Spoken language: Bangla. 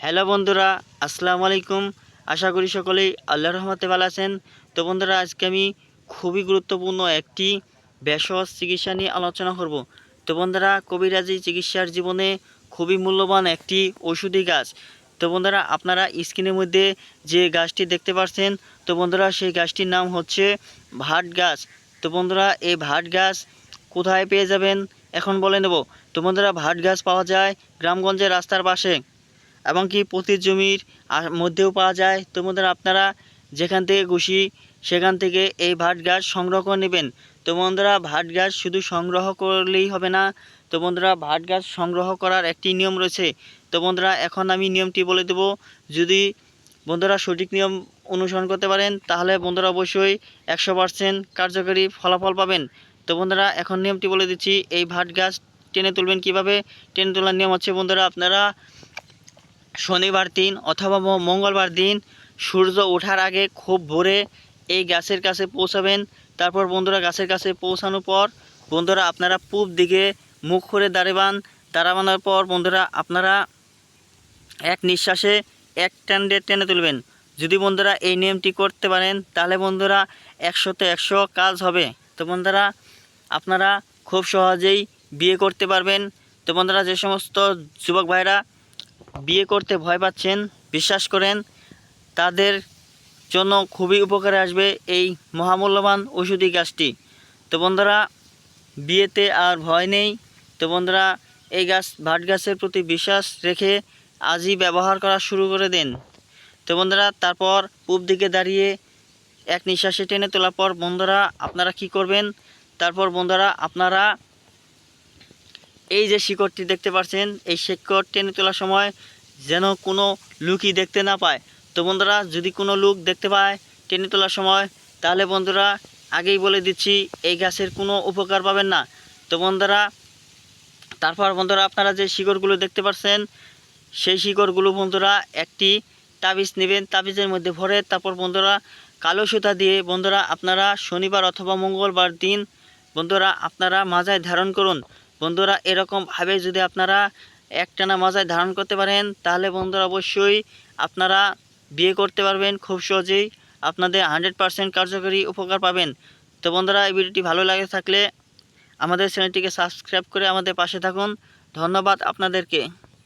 হ্যালো বন্ধুরা, আসসালামু আলাইকুম। আশা করি সকলেই আল্লাহ রহমতে ভালো আছেন। তো বন্ধুরা, আজকে আমি খুবই গুরুত্বপূর্ণ একটি ভেষজ চিকিৎসা নিয়ে আলোচনা করব। তো বন্ধুরা, কবিরাজি চিকিৎসার জীবনে খুবই মূল্যবান একটি ওষুধি গাছ। তো বন্ধুরা, আপনারা স্ক্রিনের মধ্যে যে গাছটি দেখতে পাচ্ছেন তো বন্ধুরা, সেই গাছটির নাম হচ্ছে ভাট গাছ। তো বন্ধুরা, এই ভাট গাছ কোথায় পেয়ে যাবেন? এখন বলে নেব। তো বন্ধুরা, ভাট গাছ পাওয়া যায় গ্রামগঞ্জের রাস্তার পাশে। এবং কি প্রতি জমির মধ্যেও পাওয়া যায়। তো আপনারা যেখান থেকে খুশি, সেখান থেকে এই ভাট গাছ সংগ্রহ করে নেবেন। তো বন্ধুরা, ভাট গাছ শুধু সংগ্রহ করলেই হবে না। তো বন্ধুরা, ভাট গাছ সংগ্রহ করার একটি নিয়ম রয়েছে। তো বন্ধুরা, এখন আমি নিয়মটি বলে দেব। যদি বন্ধুরা সঠিক নিয়ম অনুসরণ করতে পারেন, তাহলে বন্ধুরা অবশ্যই একশো পার্সেন্ট কার্যকরী ফলাফল পাবেন। তো বন্ধুরা, এখন নিয়মটি বলে দিচ্ছি। এই ভাট গাছ টেনে তুলবেন কীভাবে? টেনে তোলার নিয়ম হচ্ছে, বন্ধুরা, আপনারা শনিবার দিন অথবা মঙ্গলবার দিন সূর্য ওঠার আগে খুব ভোরে এই গাছের কাছে পৌঁছাবেন। তারপর বন্ধুরা গাছের কাছে পৌঁছানোর পর বন্ধুরা আপনারা পূব দিকে মুখ করে দাঁড়াবান দাঁড়াবানোর পর বন্ধুরা আপনারা এক নিঃশ্বাসে এক টান্ডে টেনে তুলবেন। যদি বন্ধুরা এই নিয়মটি করতে পারেন, তাহলে বন্ধুরা একশোতে একশো কাজ হবে। তো বন্ধুরা আপনারা খুব সহজেই বিয়ে করতে পারবেন। তো বন্ধুরা যে সমস্ত যুবক ভাইরা বিয়ে করতে ভয় পাচ্ছেন, বিশ্বাস করেন, তাদের জন্য খুবই উপকারে আসবে এই মহামূল্যবান ওষুধি গাছটি। তো বন্ধুরা, বিয়েতে আর ভয় নেই। তো বন্ধুরা, এই গাছ, ভাট গাছের প্রতি বিশ্বাস রেখে আজই ব্যবহার করা শুরু করে দেন। তো বন্ধুরা, তারপর পূব দিকে দাঁড়িয়ে এক নিঃশ্বাসে টেনে তোলার পর বন্ধুরা, আপনারা কি করবেন? তারপর বন্ধুরা, আপনারা এই যে শিকড়টি দেখতে পাচ্ছেন, এই শিকড় টেনে তোলার সময় যেন কোনো লুকই দেখতে না পায়। তো বন্ধুরা, যদি কোনো লুক দেখতে পায় টেনে তোলার সময়, তাহলে বন্ধুরা আগেই বলে দিচ্ছি, এই গাছের কোনো উপকার পাবেন না। তো বন্ধুরা, তারপর বন্ধুরা আপনারা যে শিকড়গুলো দেখতে পাচ্ছেন, সেই শিকড়গুলো বন্ধুরা একটি তাবিজ নেবেন, তাবিজের মধ্যে ভরে তারপর বন্ধুরা কালো সুতা দিয়ে বন্ধুরা আপনারা শনিবার অথবা মঙ্গলবার দিন বন্ধুরা আপনারা মাজায় ধারণ করুন। বন্ধুরা এরকমভাবে যদি আপনারা একটানা মজায় ধারণ করতে পারেন, তাহলে বন্ধুরা অবশ্যই আপনারা বিয়ে করতে পারবেন খুব সহজেই। আপনাদের হান্ড্রেড পারসেন্ট কার্যকরী উপকার পাবেন। তো বন্ধুরা, এই ভিডিওটি ভালো লাগে থাকলে আমাদের চ্যানেলটিকে সাবস্ক্রাইব করে আমাদের পাশে থাকুন। ধন্যবাদ আপনাদেরকে।